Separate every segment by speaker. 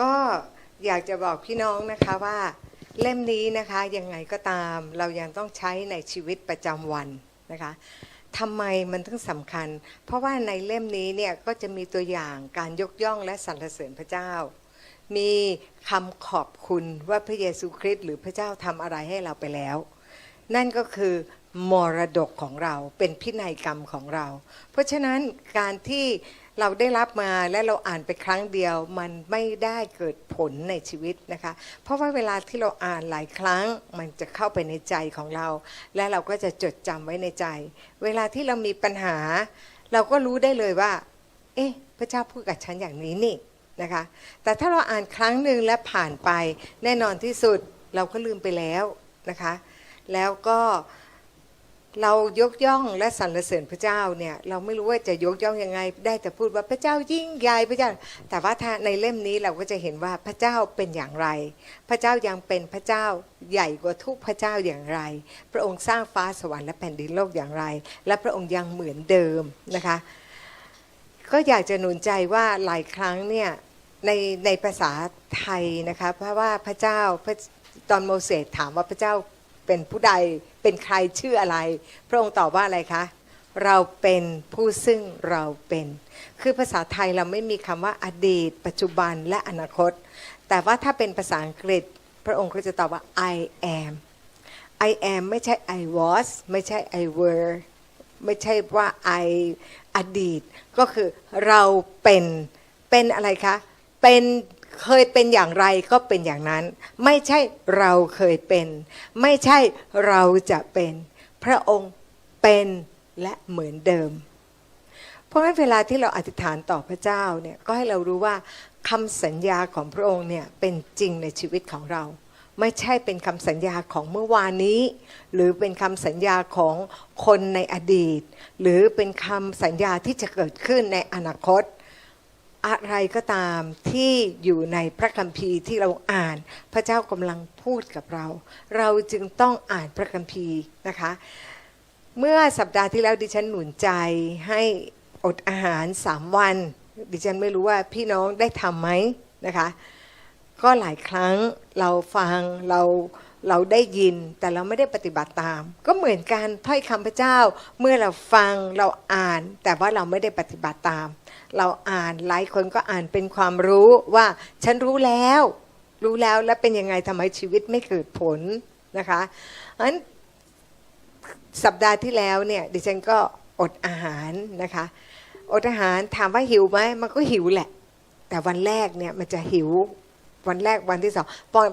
Speaker 1: ก็อยากจะบอกพี่น้องนะคะว่าเล่มนี้นะคะยังไงก็ตามเรายังต้องใช้ในชีวิตประจำวันนะคะทำไมมันถึงสำคัญ เพราะว่าในเล่มนี้เนี่ยก็จะมีตัวอย่างการยกย่องและสรรเสริญพระเจ้า มีคำขอบคุณว่าพระเยซูคริสต์หรือพระเจ้าทำอะไรให้เราไปแล้ว นั่นก็คือมรดกของเราเป็นพินัยกรรมของเรา เพราะฉะนั้นการที่ เราได้รับมาและเราอ่านไปครั้งเดียว มันไม่ได้เกิดผลในชีวิตนะคะ เพราะว่าเวลาที่เราอ่านหลายครั้ง มันจะเข้าไปในใจของเรา และเราก็จะจดจำไว้ในใจ เวลาที่เรามีปัญหา เราก็รู้ได้เลยว่า เอ๊ะ พระเจ้าพูดกับฉันอย่างนี้นี่นะคะ แต่ถ้าเราอ่านครั้งหนึ่งและผ่านไป แน่นอนที่สุดเราก็ลืมไปแล้วนะคะ แล้วก็ เรายกย่องและสรรเสริญพระเจ้าเนี่ยเราไม่รู้ว่าจะยกย่องยังไง ได้แต่พูดว่าพระเจ้ายิ่งใหญ่พระเจ้า แต่ว่าถ้าในเล่มนี้เราก็จะเห็นว่าพระเจ้าเป็นอย่างไร พระเจ้ายังเป็นพระเจ้าใหญ่กว่าทุกพระเจ้าอย่างไร พระองค์สร้างฟ้าสวรรค์และแผ่นดินโลกอย่างไร และพระองค์ยังเหมือนเดิมนะคะ ก็อยากจะหนุนใจว่าหลายครั้งเนี่ยในในภาษาไทยนะคะเพราะว่าพระเจ้าตอนโมเสสถามว่าพระเจ้า เป็นผู้ใดเป็นใครชื่ออะไร พระองค์ตอบว่าอะไรคะ เราเป็นผู้ซึ่งเราเป็น คือภาษาไทยเราไม่มีคำว่าอดีต ปัจจุบันและอนาคต แต่ว่าถ้าเป็นภาษาอังกฤษ พระองค์ก็จะตอบว่า I am I am ไม่ใช่ I was ไม่ใช่ I were ไม่ใช่ว่า I อดีต ก็คือเราเป็นเป็นอะไรคะ เป็น เคยเป็นอย่างไรก็เป็นอย่างนั้น ไม่ใช่เราเคยเป็น ไม่ใช่เราจะเป็น พระองค์เป็นและเหมือนเดิม เพราะฉะนั้นเวลาที่เราอธิษฐานต่อพระเจ้าเนี่ยก็ให้เรารู้ว่าคำสัญญาของพระองค์เนี่ยเป็นจริงในชีวิตของเรา ไม่ใช่เป็นคำสัญญาของเมื่อวานนี้ หรือเป็นคำสัญญาของคนในอดีต หรือเป็นคำสัญญาที่จะเกิดขึ้นในอนาคต อะไรก็ตามที่อยู่ในพระคัมภีร์ที่เราอ่าน พระเจ้ากำลังพูดกับเรา เราจึงต้องอ่านพระคัมภีร์นะคะ เมื่อสัปดาห์ที่แล้วดิฉันหนุนใจให้อดอาหารสามวัน ดิฉันไม่รู้ว่าพี่น้องได้ทำไหมนะคะ ก็หลายครั้งเราฟังเราเราได้ยินแต่เราไม่ได้ปฏิบัติตาม ก็เหมือนกันถ้อยคำพระเจ้า เมื่อเราฟังเราอ่าน แต่ว่าเราไม่ได้ปฏิบัติตาม เราอ่านหลายคนก็อ่านเป็นความรู้ว่า ฉันรู้แล้ว รู้แล้วแล้วเป็นยังไงทำไมชีวิตไม่เกิดผลนะคะอันสัปดาห์ที่แล้วเนี่ยดิฉันก็อดอาหารนะคะ อดอาหารถามว่าหิวไหมมันก็หิวแหละ แต่วันแรกเนี่ยมันจะหิววันแรกวันที่สอง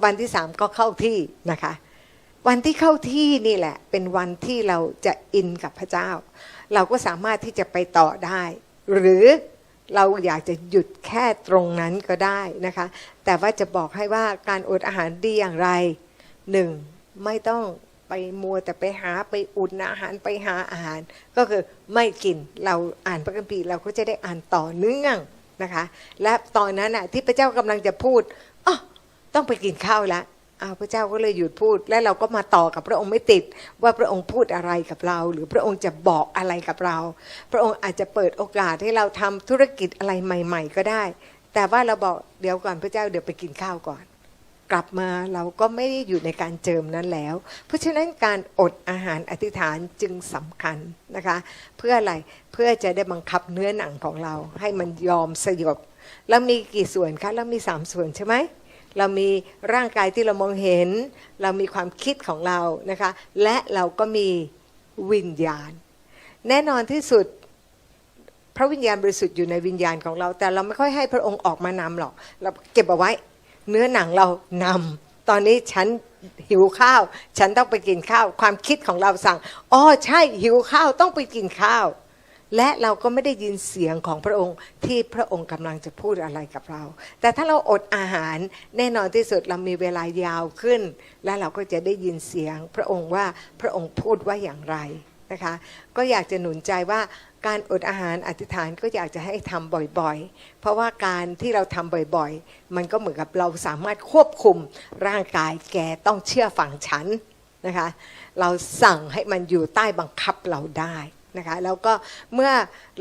Speaker 1: วันที่สามก็เข้าที่นะคะ วันที่เข้าที่นี่แหละ เป็นวันที่เราจะอินกับพระเจ้า เราก็สามารถที่จะไปต่อได้ หรือ เราอยากจะหยุดแค่ตรงนั้นก็ได้นะคะ แต่ว่าจะบอกให้ว่าการอดอาหารดีอย่างไรหนึ่งไม่ต้องไปมัวแต่ไปหาไปอุ่นอาหารไปหาอาหาร ก็คือไม่กินเราอ่านพระคัมภีร์เราก็จะได้อ่านต่อเนื่องนะคะ และตอนนั้นอะที่พระเจ้ากำลังจะพูดอ๋อต้องไปกินข้าวแล้ว พระเจ้าก็เลยหยุดพูด และเราก็มาต่อกับพระองค์ไม่ติด ว่าพระองค์พูดอะไรกับเรา หรือพระองค์จะบอกอะไรกับเรา พระองค์อาจจะเปิดโอกาสให้เราทำธุรกิจอะไรใหม่ ๆ ก็ได้ แต่ว่าเราบอกเดี๋ยวก่อนพระเจ้าเดี๋ยวไปกินข้าวก่อน กลับมาเราก็ไม่ได้อยู่ในการเจิมนั้นแล้ว เพราะฉะนั้นการอดอาหารอธิษฐานจึงสำคัญนะคะ เพื่ออะไรเพื่อจะได้บังคับเนื้อหนังของเรา ให้มันยอมสยบแล้วมีกี่ส่วนคะแล้วมีสามส่วนใช่ไหม เรามีร่างกายที่เรามองเห็น เรามีความคิดของเรานะคะ และเราก็มีวิญญาณ แน่นอนที่สุดพระวิญญาณบริสุทธิ์อยู่ในวิญญาณของเรา แต่เราไม่ค่อยให้พระองค์ออกมานำหรอก เราเก็บเอาไว้ เนื้อหนังเรานำตอนนี้ฉันหิวข้าว ฉันต้องไปกินข้าว ความคิดของเราสั่งอ๋อใช่หิวข้าวต้องไปกินข้าว และเราก็ไม่ได้ยินเสียงของพระองค์ที่พระองค์กำลังจะพูดอะไรกับเรา แต่ถ้าเราอดอาหารแน่นอนที่สุดเรามีเวลายาวขึ้น และเราก็จะได้ยินเสียงพระองค์ว่าพระองค์พูดว่าอย่างไรนะคะ ก็อยากจะหนุนใจว่าการอดอาหารอธิษฐานก็อยากจะให้ทำบ่อยๆ เพราะว่าการที่เราทำบ่อยๆ มันก็เหมือนกับเราสามารถควบคุมร่างกายแกต้องเชื่อฟังฉันนะคะ เราสั่งให้มันอยู่ใต้บังคับเราได้ นะคะแล้วก็เมื่อ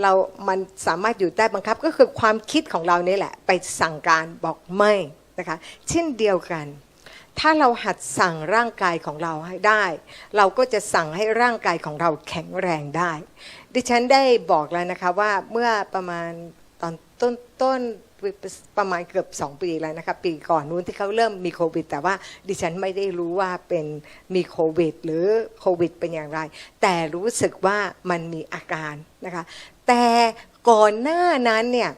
Speaker 1: เรามันสามารถอยู่ได้บังคับก็คือความคิดของเรานี่แหละ ไปสั่งการบอกไม่นะคะเช่นเดียวกัน ถ้าเราหัดสั่งร่างกายของเราให้ได้ เราก็จะสั่งให้ร่างกายของเราแข็งแรงได้ ดิฉันได้บอกแล้วนะคะว่าเมื่อประมาณตอนต้นต้น ประมาณเกือบสองปีแล้วนะคะปีก่อนนู้นที่เขาเริ่มมีโควิด แต่ว่าดิฉันไม่ได้รู้ว่าเป็นมีโควิด หรือโควิดเป็นอย่างไร แต่รู้สึกว่ามันมีอาการนะคะแต่ก่อนหน้านั้นเนี่ย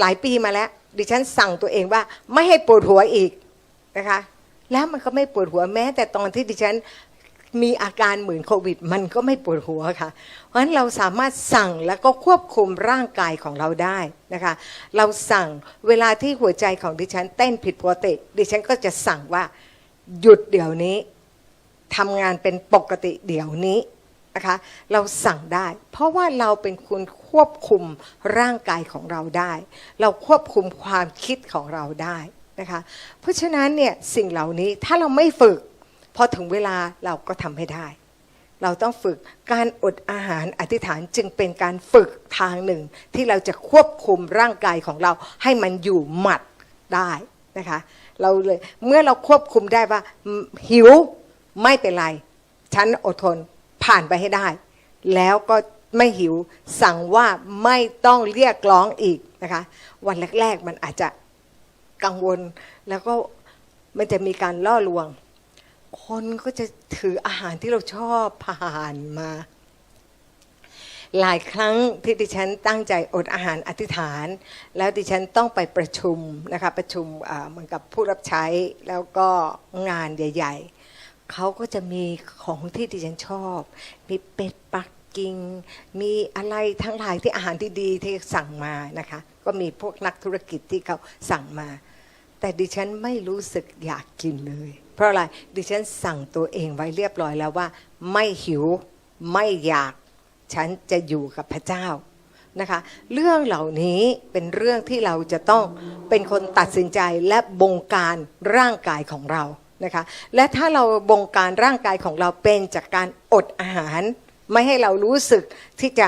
Speaker 1: หลายปีมาแล้ว ดิฉันสั่งตัวเองว่าไม่ให้ปวดหัวอีกนะคะแล้วมันก็ไม่ปวดหัวแม้ แต่ตอนที่ดิฉัน มีอาการเหมือนโควิด มันก็ไม่ปวดหัวค่ะ เพราะฉะนั้นเราสามารถสั่งแล้วก็ควบคุมร่างกายของเราได้นะคะ เราสั่งเวลาที่หัวใจของดิฉันเต้นผิดปกติ ดิฉันก็จะสั่งว่าหยุดเดี๋ยวนี้ทำงานเป็นปกติเดี๋ยวนี้นะคะเราสั่งได้ เพราะว่าเราเป็นคนควบคุมร่างกายของเราได้ เราควบคุมความคิดของเราได้นะคะเพราะฉะนั้นเนี่ยสิ่งเหล่านี้ถ้าเราไม่ฝึก พอถึงเวลาเราก็ทำให้ได้ เราต้องฝึกการอดอาหารอธิษฐานจึงเป็นการฝึกทางหนึ่ง ที่เราจะควบคุมร่างกายของเราให้มันอยู่หมัดได้นะคะเราเลยเมื่อเราควบคุมได้ว่าหิวไม่เป็นไร ฉันอดทนผ่านไปให้ได้ แล้วก็ไม่หิวสั่งว่าไม่ต้องเรียกร้องอีกนะคะ วันแรก ๆ มันอาจจะกังวลแล้วก็มันจะมีการล่อลวง คนก็จะถืออาหารที่เราชอบผ่านมา หลายครั้งที่ดิฉันตั้งใจอดอาหารอธิษฐาน แล้วดิฉันต้องไปประชุมนะคะประชุมเหมือนกับผู้รับใช้แล้วก็งานใหญ่ ๆเขาก็จะมีของที่ดิฉันชอบ มีเป็ดปักกิ่งมีอะไรทั้งหลายที่อาหารที่ดีที่สั่งมานะคะ ก็มีพวกนักธุรกิจที่เขาสั่งมา แต่ดิฉันไม่รู้สึกอยากกินเลยเพราะอะไรดิฉันสั่งตัวเองไว้เรียบร้อยแล้วว่า ไม่หิวไม่อยาก ฉันจะอยู่กับพระเจ้านะคะ เรื่องเหล่านี้เป็นเรื่องที่เราจะต้องเป็นคนตัดสินใจและบงการร่างกายของเรานะคะและถ้าเราบงการร่างกายของเราเป็นจากการอดอาหาร ไม่ให้เรารู้สึกที่จะ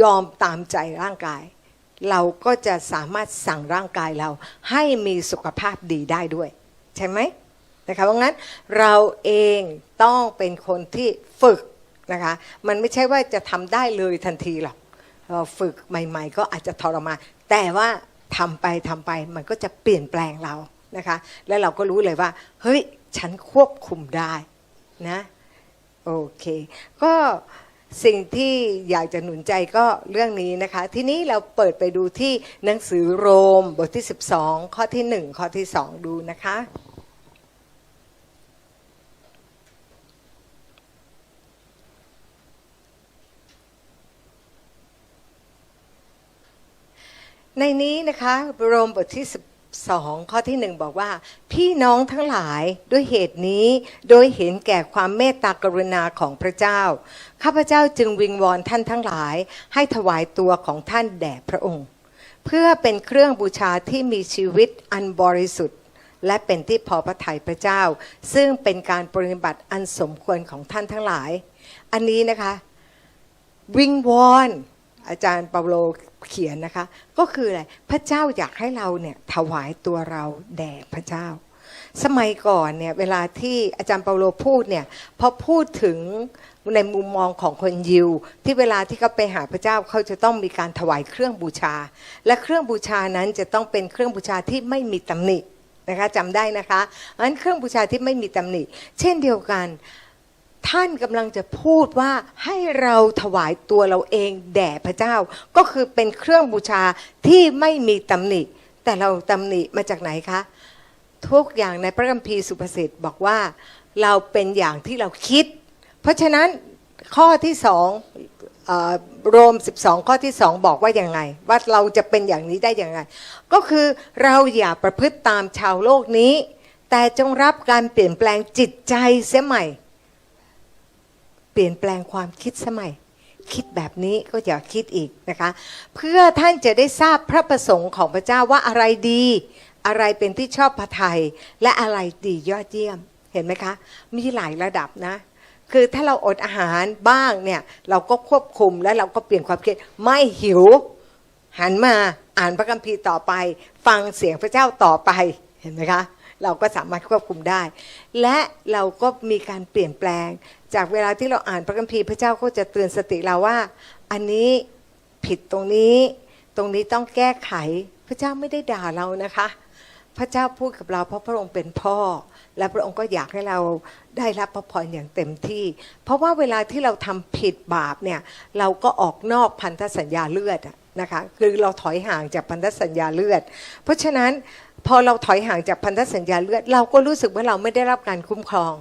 Speaker 1: ยอมตามใจร่างกาย เราก็จะสามารถสั่งร่างกายเราให้มีสุขภาพดีได้ด้วย ใช่ไหมนะคะเพราะงั้นเราเองต้องเป็นคนที่ฝึกนะคะมันไม่ใช่ว่าจะทำได้เลยทันทีหรอกเราฝึกใหม่ ๆ ก็อาจจะทรมานแต่ว่าทำไปทำไปมันก็จะเปลี่ยนแปลงเรานะคะแล้วเราก็รู้เลยว่าเฮ้ยฉันควบคุมได้นะโอเคก็สิ่งที่อยากจะหนุนใจก็เรื่องนี้นะคะ ทีนี้เราเปิดไปดูที่หนังสือโรมบทที่ 12 ข้อที่ 1 ข้อที่ 2 ดูนะคะ ในนี้นะคะโรมบทที่12ข้อที่หนึ่งบอกว่า พี่น้องทั้งหลายด้วยเหตุนี้ โดยเห็นแก่ความเมตตากรุณาของพระเจ้า ข้าพเจ้าจึงวิงวอนท่านทั้งหลาย ให้ถวายตัวของท่านแด่พระองค์ เพื่อเป็นเครื่องบูชาที่มีชีวิตอันบริสุทธิ์ และเป็นที่พอพระทัยพระเจ้า ซึ่งเป็นการปฏิบัติอันสมควรของท่านทั้งหลาย อันนี้นะคะ วิงวอน อาจารย์เปาโลเขียนนะคะ ก็คืออะไรพระเจ้าอยากให้เราเนี่ยถวายตัวเราแด่พระเจ้า สมัยก่อนเนี่ยเวลาที่อาจารย์เปาโลพูดเนี่ยพอพูดถึงในมุมมองของคนยิว ที่เวลาที่เขาไปหาพระเจ้าเขาจะต้องมีการถวายเครื่องบูชา และเครื่องบูชานั้นจะต้องเป็นเครื่องบูชาที่ไม่มีตำหนินะคะจำได้นะคะอันเครื่องบูชาที่ไม่มีตำหนิ เช่นเดียวกัน ท่านกำลังจะพูดว่าให้เราถวายตัวเราเองแด่พระเจ้า ก็คือเป็นเครื่องบูชาที่ไม่มีตำหนิ แต่เราตำหนิมาจากไหนคะ ทุกอย่างในพระคัมภีร์สุภาษิตบอกว่าเราเป็นอย่างที่เราคิด เพราะฉะนั้นข้อที่สองโรม 12 ข้อที่สองบอกว่าอย่างไง ว่าเราจะเป็นอย่างนี้ได้อย่างไง ก็คือเราอย่าประพฤติตามชาวโลกนี้ แต่จงรับการเปลี่ยนแปลงจิตใจเสียใหม่ ปลี่ยนแปลงความคิดสมัย คิดแบบนี้ก็อย่าคิดอีกนะคะ เพื่อท่านจะได้ทราบพระประสงค์ของพระเจ้าว่าอะไรดี อะไรเป็นที่ชอบพระทัยและอะไรดียอดเยี่ยมเห็นไหมคะ มีหลายระดับนะ คือถ้าเราอดอาหารบ้างเนี่ย เราก็ควบคุมและเราก็เปลี่ยนความคิดไม่หิว หันมาอ่านพระคัมภีร์ต่อไป ฟังเสียงพระเจ้าต่อไปเห็นไหมคะ เราก็สามารถควบคุมได้ และเราก็มีการเปลี่ยนแปลง จากเวลาที่เราอ่านพระคัมภีร์พระเจ้าก็จะเตือนสติเราว่า อันนี้ผิดตรงนี้ ตรงนี้ต้องแก้ไข พระเจ้าไม่ได้ด่าเรานะคะ พระเจ้าพูดกับเราเพราะพระองค์เป็นพ่อ และพระองค์ก็อยากให้เราได้รับพระพรอย่างเต็มที่ เพราะว่าเวลาที่เราทำผิดบาปเนี่ยเราก็ออกนอกพันธสัญญาเลือดนะคะคือเราถอยห่างจากพันธสัญญาเลือด เพราะฉะนั้น พอเราถอยห่างจากพันธสัญญาเลือด เราก็รู้สึกว่าเราไม่ได้รับการคุ้มครอง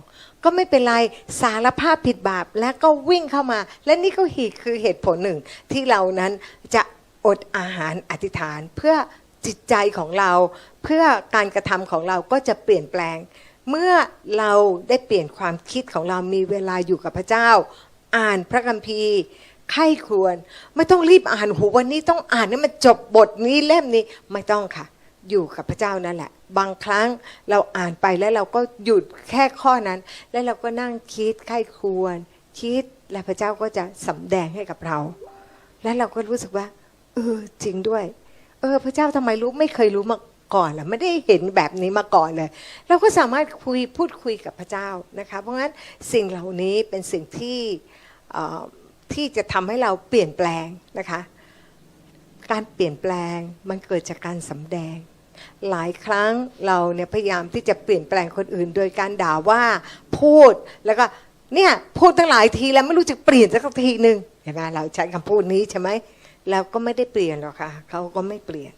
Speaker 1: ก็ไม่เป็นไรสารภาพผิดบาปแล้วก็วิ่งเข้ามา และนี่ก็หีคือเหตุผลหนึ่ง ที่เรานั้นจะอดอาหารอธิษฐาน เพื่อจิตใจของเรา เพื่อการกระทำของเราก็จะเปลี่ยนแปลง เมื่อเราได้เปลี่ยนความคิดของเรามีเวลาอยู่กับพระเจ้า อ่านพระคัมภีร์ไข้ควร ไม่ต้องรีบอ่านโหวันนี้ต้องอ่านให้มันจบบทนี้เล่มนี้ไม่ต้องค่ะ อยู่กับพระเจ้านั่นแหละ บางครั้งเราอ่านไปแล้วเราก็หยุดแค่ข้อนั้น แล้วเราก็นั่งคิดไข้ควร คิดและพระเจ้าก็จะสำแดงให้กับเรา และเราก็รู้สึกว่า เออจริงด้วย เออ พระเจ้าทำไมรู้ไม่เคยรู้มาก่อนล่ะไม่ได้เห็นแบบนี้มาก่อนเลย เราก็สามารถคุยพูดคุยกับพระเจ้านะคะ เพราะงั้นสิ่งเหล่านี้เป็นสิ่งที่ที่จะทำให้เราเปลี่ยนแปลงนะคะ การเปลี่ยนแปลงมันเกิดจากการสำแดง หลายครั้งเราเนี่ยพยายามที่จะเปลี่ยนแปลงคนอื่น โดยการด่าว่าพูดแล้วก็เนี่ยพูดตั้งหลายทีแล้วไม่รู้จะเปลี่ยนสักทีหนึ่งเห็นไหมเราใช้คำพูดนี้ใช่ไหมแล้วก็ไม่ได้เปลี่ยนหรอกค่ะเขาก็ไม่เปลี่ยน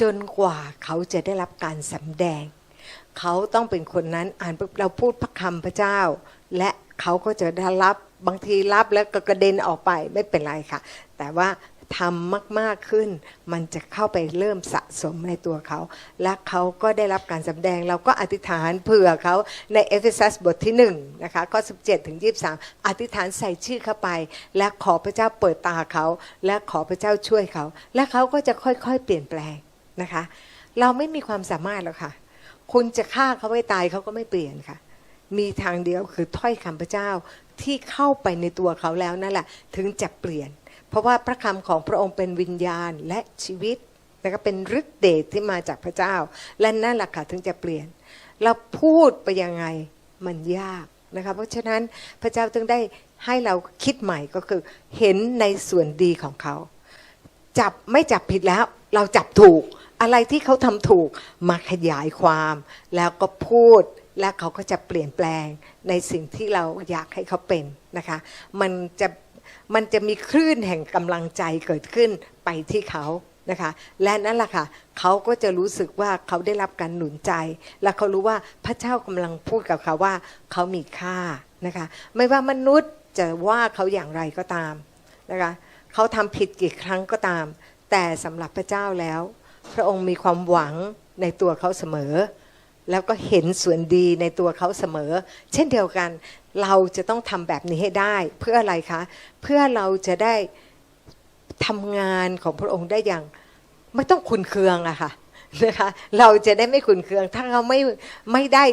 Speaker 1: จนกว่าเขาจะได้รับการสำแดง เขาต้องเป็นคนนั้นอ่านปุ๊บเราพูดพระคำพระเจ้า และเขาก็จะได้รับบางทีรับแล้วก็กระเด็นออกไปไม่เป็นไรค่ะ แต่ว่า ทำมากๆขึ้น มันจะเข้าไปเริ่มสะสมในตัวเขา และเขาก็ได้รับการสำแดง เราก็อธิษฐานเผื่อเขาในเอเฟซัสบทที่1นะคะข้อ 17 ถึง 23 อธิษฐานใส่ชื่อเข้าไป และขอพระเจ้าเปิดตาเขา และขอพระเจ้าช่วยเขา และเขาก็จะค่อยๆ เปลี่ยนแปลงนะคะ เราไม่มีความสามารถหรอกค่ะ คุณจะฆ่าเขาไว้ตายเขาก็ไม่เปลี่ยนค่ะ มีทางเดียวคือถ้อยคำพระเจ้าที่เข้าไปในตัวเขาแล้วนั่นแหละถึงจะเปลี่ยน เพราะว่าพระคำของพระองค์เป็นวิญญาณและชีวิตนะคะเป็นฤทธิเดชที่มาจากพระเจ้า และนั่นแหละค่ะถึงจะเปลี่ยน เราพูดไปยังไงมันยากนะคะเพราะฉะนั้นพระเจ้าจึงได้ให้เราคิดใหม่ก็คือเห็นในส่วนดีของเขา จับไม่จับผิดแล้ว เราจับถูกอะไรที่เขาทำถูกมาขยายความ แล้วก็พูดและเขาก็จะเปลี่ยนแปลงในสิ่งที่เราอยากให้เขาเป็นนะคะ มันจะ มันจะมีคลื่นแห่งกำลังใจเกิดขึ้นไปที่เขานะคะและนั่นแหละค่ะเขาก็จะรู้สึกว่าเขาได้รับการหนุนใจ และเขารู้ว่าพระเจ้ากำลังพูดกับเขาว่าเขามีค่านะคะไม่ว่ามนุษย์จะว่าเขาอย่างไรก็ตามนะคะเขาทำผิดกี่ครั้งก็ตาม แต่สำหรับพระเจ้าแล้ว พระองค์มีความหวังในตัวเขาเสมอ แล้วก็เห็นส่วนดีในตัวเขาเสมอ เช่นเดียวกัน เราจะต้องทำแบบนี้ให้ได้ เพื่ออะไรคะ เพื่อเราจะได้ทำงานของพระองค์ได้อย่าง ไม่ต้องขุนเคืองอะค่ะนะคะเราจะได้ไม่ขุนเคือง ถ้าเราไม่ไม่ได้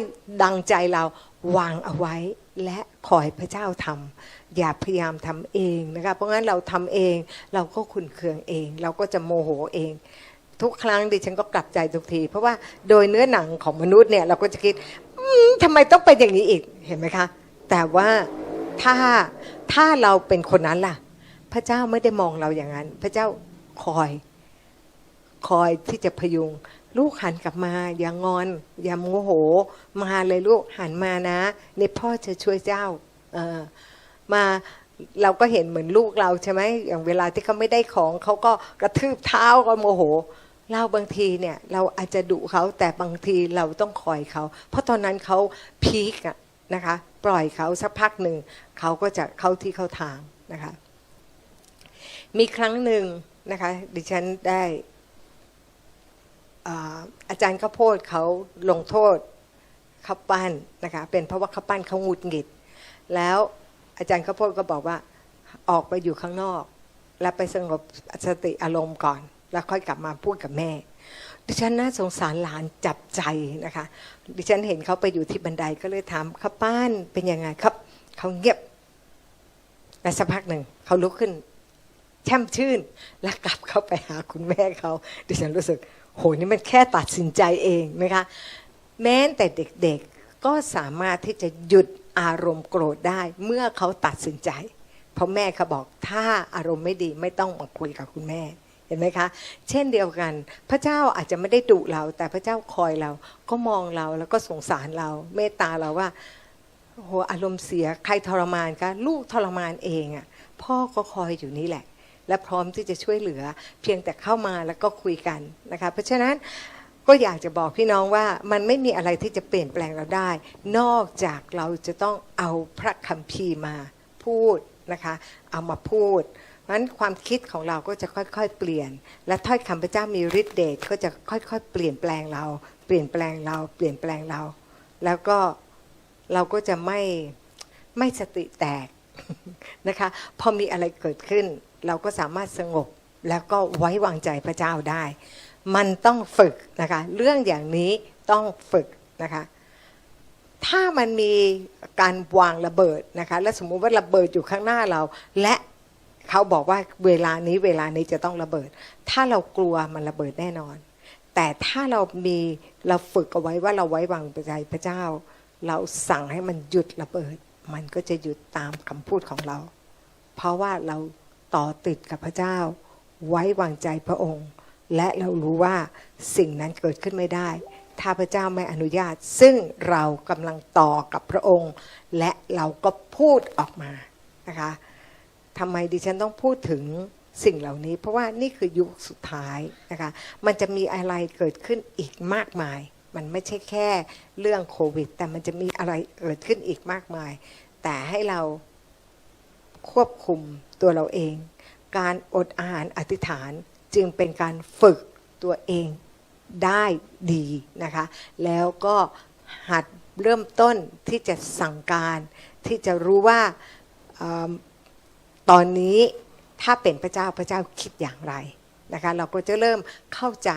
Speaker 1: ดังใจเราวางเอาไว้ และคอยพระเจ้าทำอย่าพยายามทำเองนะคะเพราะงั้นเราทำเองเราก็ขุนเคืองเอง เราก็จะโมโหเองทุกครั้งดิฉันก็กลับใจทุกที เพราะว่าโดยเนื้อหนังของมนุษย์เนี่ยเราก็จะคิดทำไมต้องเป็นอย่างนี้อีกเห็นไหมคะ แต่ว่าถ้าถ้าเราเป็นคนนั้นล่ะ พระเจ้าไม่ได้มองเราอย่างนั้น พระเจ้าคอย คอยที่จะพยุง ลูกหันกลับมา อย่างงอน อย่าโมโห มาเลยลูกหันมานะในพ่อจะช่วยเจ้าเออมาเราก็เห็นเหมือนลูกเราใช่ไหมอย่างเวลาที่เขาไม่ได้ของเขาก็กระทืบเท้าก็โมโหเราบางทีเนี่ยเราอาจจะดุเขาแต่บางทีเราต้องคอยเขา เพราะตอนนั้นเขาพีกอะ นะคะ ปล่อยเขาสักพักหนึ่งเขาก็จะเข้าที่เข้าทางนะคะ มีครั้งหนึ่งนะคะ ดิฉันได้อาจารย์ข้าโพดเขาลงโทษข้าปั้นนะคะเป็นเพราะว่าข้าปั้นเขาหงุดหงิด แล้วอาจารย์ข้าโพดก็บอกว่าออกไปอยู่ข้างนอก แล้วไปสงบสติอารมณ์ก่อน แล้วค่อยกลับมาพูดกับแม่ ดิฉันน่าสงสารหลานจับใจนะคะ ดิฉันเห็นเขาไปอยู่ที่บันไดก็เลยถามข้าปั้นเป็นยังไงครับเขาเงียบและสักพักหนึ่งเขาลุกขึ้น แช่มชื่น แล้วกลับเข้าไปหาคุณแม่เขาดิฉันรู้สึก โหนี่มันแค่ตัดสินใจเองนะคะ แม้แต่เด็กๆก็สามารถที่จะหยุดอารมณ์โกรธได้ เมื่อเขาตัดสินใจ เพราะแม่เขาบอกถ้าอารมณ์ไม่ดีไม่ต้องมาคุยกับคุณแม่ ห็นไหมคะ เช่นเดียวกัน พระเจ้าอาจจะไม่ได้ดุเรา แต่พระเจ้าคอยเรา ก็มองเราแล้วก็สงสารเรา เมตตาเราว่าโหอารมณ์เสียใครทรมานคะลูกทรมานเองอะ่ะ พ่อก็คอยอยู่นี่แหละ และพร้อมที่จะช่วยเหลือ เพียงแต่เข้ามาแล้วก็คุยกันนะคะ เพราะฉะนั้นก็อยากจะบอกพี่น้องว่ามันไม่มีอะไรที่จะเปลี่ยนแปลงเราได้ นอกจากเราจะต้องเอาพระคัมภีร์มาพูดนะคะ เอามาพูด เพราะฉะนั้นความคิดของเราก็จะค่อยๆ เปลี่ยน และถ้อยคำพระเจ้ามีฤทธิ์เดชก็จะค่อยๆ เปลี่ยนแปลงเรา เปลี่ยนแปลงเรา เปลี่ยนแปลงเรา แล้วก็เราก็จะไม่ไม่สติแตกนะคะพอมีอะไรเกิดขึ้น เราก็สามารถสงบแล้วก็ไว้วางใจพระเจ้าได้ มันต้องฝึกนะคะ เรื่องอย่างนี้ต้องฝึกนะคะ ถ้ามันมีการวางระเบิดนะคะ และสมมุติว่าระเบิดอยู่ข้างหน้าเรา และ เขาบอกว่าเวลานี้เวลานี้จะต้องระเบิด ถ้าเรากลัวมันระเบิดแน่นอน แต่ถ้าเรามีเราฝึกเอาไว้ว่าเราไว้วางใจพระเจ้า เราสั่งให้มันหยุดระเบิด มันก็จะหยุดตามคำพูดของเรา เพราะว่าเราต่อติดกับพระเจ้า ไว้วางใจพระองค์ และเรารู้ว่าสิ่งนั้นเกิดขึ้นไม่ได้ ถ้าพระเจ้าไม่อนุญาต ซึ่งเรากำลังต่อกับพระองค์ และเราก็พูดออกมานะคะ ทำไมดิฉันต้องพูดถึงสิ่งเหล่านี้ เพราะว่านี่คือยุคสุดท้ายนะคะมันจะมีอะไรเกิดขึ้นอีกมากมาย มันไม่ใช่แค่เรื่องโควิด แต่มันจะมีอะไรเกิดขึ้นอีกมากมาย แต่ให้เราควบคุมตัวเราเอง การอดอาหารอธิษฐานจึงเป็นการฝึกตัวเองได้ดีนะคะ แล้วก็หัดเริ่มต้นที่จะสั่งการที่จะรู้ว่า ตอนนี้ถ้าเป็นพระเจ้าพระเจ้าคิดอย่างไรนะคะเราก็จะเริ่มเข้าใจ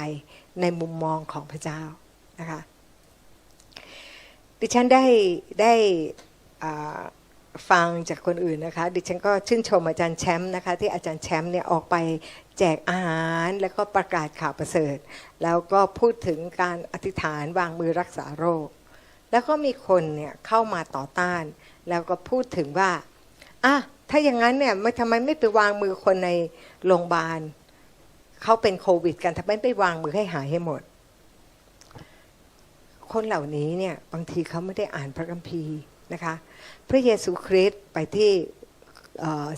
Speaker 1: ในมุมมองของพระเจ้านะคะดิฉันได้ได้ฟังจากคนอื่นนะคะดิฉันก็ชื่นชมอาจารย์แชมป์นะคะที่อาจารย์แชมป์เนี่ยออกไปแจกอาหารแล้วก็ประกาศข่าวประเสริฐ แล้วก็พูดถึงการอธิษฐานวางมือรักษาโรค แล้วก็มีคนเนี่ยเข้ามาต่อต้าน แล้วก็พูดถึงว่าอะ ถ้าอย่างนั้นเนี่ยไม่ทำไมไม่ไปวางมือคนในโรงพยาบาลเขาเป็นโควิด กันทำไมไม่วางมือให้หายให้หมด คนเหล่านี้เนี่ยบางทีเขาไม่ได้อ่านพระคัมภีร์นะคะ พระเยซูคริสต์ไปที่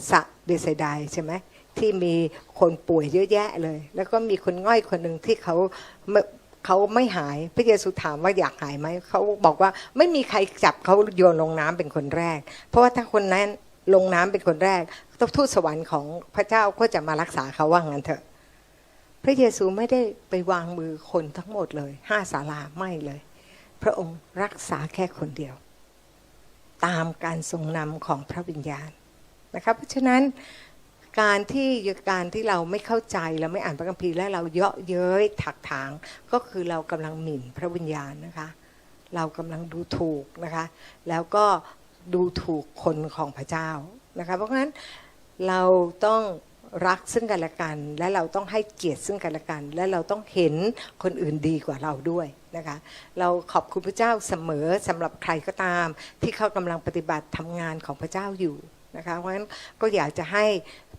Speaker 1: สะเบเซไดใช่ไหมที่มีคนป่วยเยอะแยะเลย แล้วก็มีคนง่อยคนหนึ่งที่เขาเขาไม่หาย พระเยซูถามว่าอยากหายไหม เขาบอกว่าไม่มีใครจับเขาโยนลงน้ำเป็นคนแรก เพราะว่าถ้าคนนั้น ลงน้ำเป็นคนแรกทูตสวรรค์ของพระเจ้าก็จะมารักษาเขาว่างั้นเถอะ พระเยซูไม่ได้ไปวางมือคนทั้งหมดเลยห้าศาลาไม่เลย พระองค์รักษาแค่คนเดียว ตามการทรงนำของพระวิญญาณนะครับเพราะฉะนั้นการที่การที่เราไม่เข้าใจเราไม่อ่านพระคัมภีร์และเราเยาะเย้ยถักถางก็คือเรากำลังหมิ่นพระวิญญาณนะคะ เรากำลังดูถูกนะคะ แล้วก็ ดูถูกคนของพระเจ้านะคะเพราะฉะนั้นเราต้องรักซึ่งกันและกัน และเราต้องให้เกียรติซึ่งกันและกัน และเราต้องเห็นคนอื่นดีกว่าเราด้วยนะคะเราขอบคุณพระเจ้าเสมอสำหรับใครก็ตาม ที่เขากำลังปฏิบัติทำงานของพระเจ้าอยู่นะคะเพราะฉะนั้นก็อยากจะให้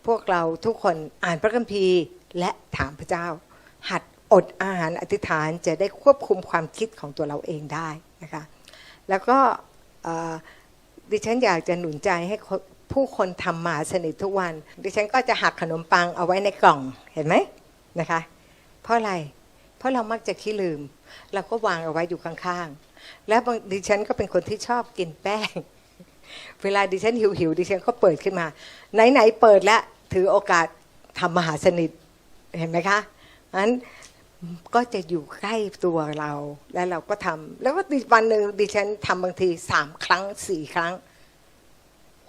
Speaker 1: พวกเราทุกคนอ่านพระคัมภีร์และถามพระเจ้า หัดอดอาหารอธิษฐานจะได้ควบคุมความคิดของตัวเราเองได้นะคะแล้วก็ ดิฉันอยากจะหนุนใจให้ผู้คนทำหมาสนิททุกวัน ดิฉันก็จะหักขนมปังเอาไว้ในกล่องเห็นไหมนะคะ เพราะอะไร เพราะเรามักจะขี้ลืม เราก็วางเอาไว้อยู่ข้างๆ แล้วดิฉันก็เป็นคนที่ชอบกินแป้ง เวลาดิฉันหิวๆดิฉันก็เปิดขึ้นมา ไหนๆเปิดแล้วถือโอกาสทำมหาสนิทเห็นไหมคะนั้น ก็จะอยู่ใกล้ตัวเรา แล้วเราก็ทำแล้วก็วันหนึ่งดิฉันทำบางทีสามครั้งสี่ครั้ง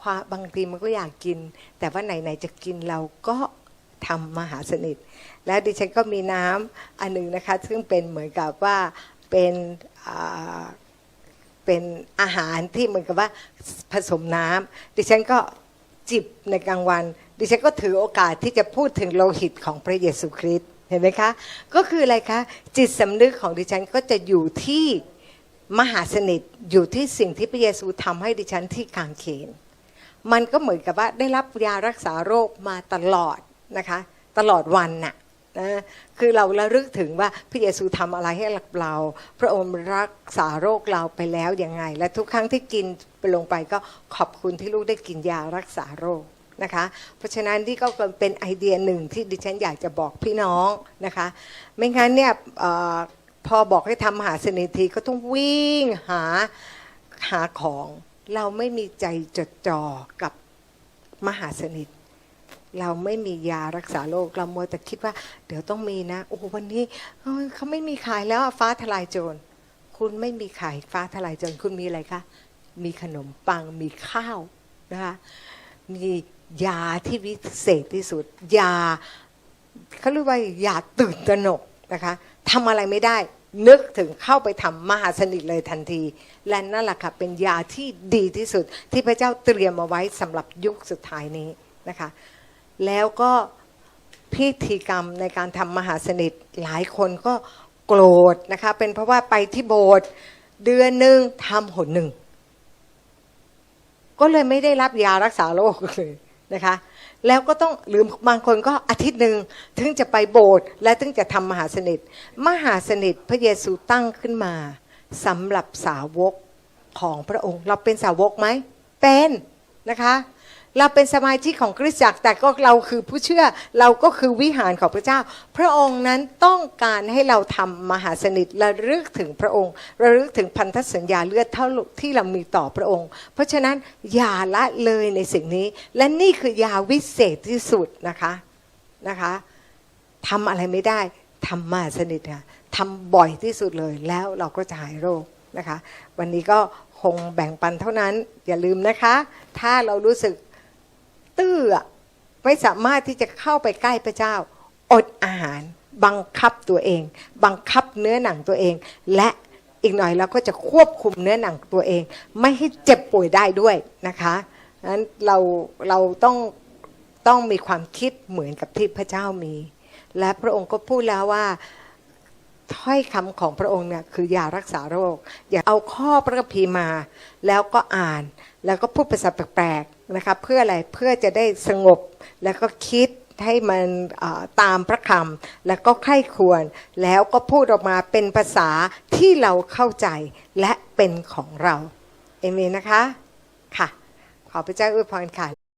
Speaker 1: ความบางทีมันก็อยากกิน แต่ว่าไหนๆจะกินเราก็ทำมหาสนิท แล้วดิฉันก็มีน้ำอันหนึ่งนะคะ ซึ่งเป็นเหมือนกับว่าเป็นอาเป็นอาหารที่เหมือนกับว่าผสมน้ำดิฉันก็จิบในกลางวัน ดิฉันก็ถือโอกาสที่จะพูดถึงโลหิตของพระเยซูคริสต์ เห็นไหมคะ ก็คืออะไรคะ จิตสำนึกของดิฉันก็จะอยู่ที่มหาสนิทอยู่ที่สิ่งที่พระเยซูทำให้ดิฉันที่กางเขน มันก็เหมือนกับว่าได้รับยารักษาโรคมาตลอดนะคะ ตลอดวันน่ะนะคือเราระลึกถึงว่าพระเยซูทำอะไรให้เรา พระองค์รักษาโรคเราไปแล้วยังไง และทุกครั้งที่กินไปลงไปก็ขอบคุณที่ลูกได้กินยารักษาโรค นะคะ เพราะฉะนั้นที่ก็เป็นไอเดียหนึ่งที่ดิฉันอยากจะบอกพี่น้องนะคะ ไม่งั้นเนี่ยออพอบอกให้ทำมหาสนิททีก็ต้องวิ่งหาหาของ เราไม่มีใจจดจ่อกับมหาสนิทเราไม่มียารักษาโรคเรามัวแต่คิดว่า เดี๋ยวต้องมีนะ โอ้โหวันนี้เขาไม่มีขายแล้วฟ้าทลายโจรคุณไม่มีขายฟ้าทลายโจรคุณมีอะไรคะมีขนมปังมีข้าวนะคะมี ยาที่วิเศษที่สุด ยาเขาเรียกว่ายาตื่นตระหนกนะคะทำอะไรไม่ได้ นึกถึงเข้าไปทำมหาสนิทเลยทันที และนั่นแหละค่ะเป็นยาที่ดีที่สุด ที่พระเจ้าเตรียมมาไว้สำหรับยุคสุดท้ายนี้นะคะ แล้วก็พิธีกรรมในการทำมหาสนิทหลายคนก็โกรธนะคะ เป็นเพราะว่าไปที่โบสถ์เดือนหนึ่งทำหนหนึ่ง ก็เลยไม่ได้รับยารักษาโรคเลย นะคะ แล้วก็ต้องหรือบางคนก็อาทิตย์หนึ่งถึงจะไปโบสถ์และถึงจะทำมหาสนิท มหาสนิทพระเยซูตั้งขึ้นมาสำหรับสาวกของพระองค์ เราเป็นสาวกไหมเป็นนะคะ เราเป็นสมาชิกของคริสตจักรแต่ก็เราคือผู้เชื่อเราก็คือวิหารของพระเจ้า พระองค์นั้นต้องการให้เราทำมหาสนิทระลึกถึงพระองค์ ระลึกถึงพันธสัญญาเลือดเท่าที่เรามีต่อพระองค์ เพราะฉะนั้นอย่าละเลยในสิ่งนี้ และนี่คือยาวิเศษที่สุดนะคะนะคะทำอะไรไม่ได้ทำมหาสนิทค่ะทำบ่อยที่สุดเลยแล้วเราก็จะหายโรคนะคะ วันนี้ก็คงแบ่งปันเท่านั้นอย่าลืมนะคะ ถ้าเรารู้สึก ตื้อไม่สามารถที่จะเข้าไปใกล้พระเจ้า อดอาหาร บังคับตัวเอง บังคับเนื้อหนังตัวเอง และอีกหน่อยเราก็จะควบคุมเนื้อหนังตัวเอง ไม่ให้เจ็บป่วยได้ด้วยนะคะนั้นเราเราต้องต้องมีความคิดเหมือนกับที่พระเจ้ามี และพระองค์ก็พูดแล้วว่าถ้อยคำของพระองค์เนี่ยคือยารักษาโรค อย่าเอาข้อพระคัมภีร์มา แล้วก็อ่านแล้วก็พูดภาษาแปลก นะคะเพื่ออะไรเพื่อจะได้สงบแล้วก็คิดให้มันตามพระคำแล้วก็ไข้ควร แล้วก็พูดออกมาเป็นภาษาที่เราเข้าใจและเป็นของเรา เอเมนนะคะ ค่ะ ขอพระเจ้าอวยพรค่ะ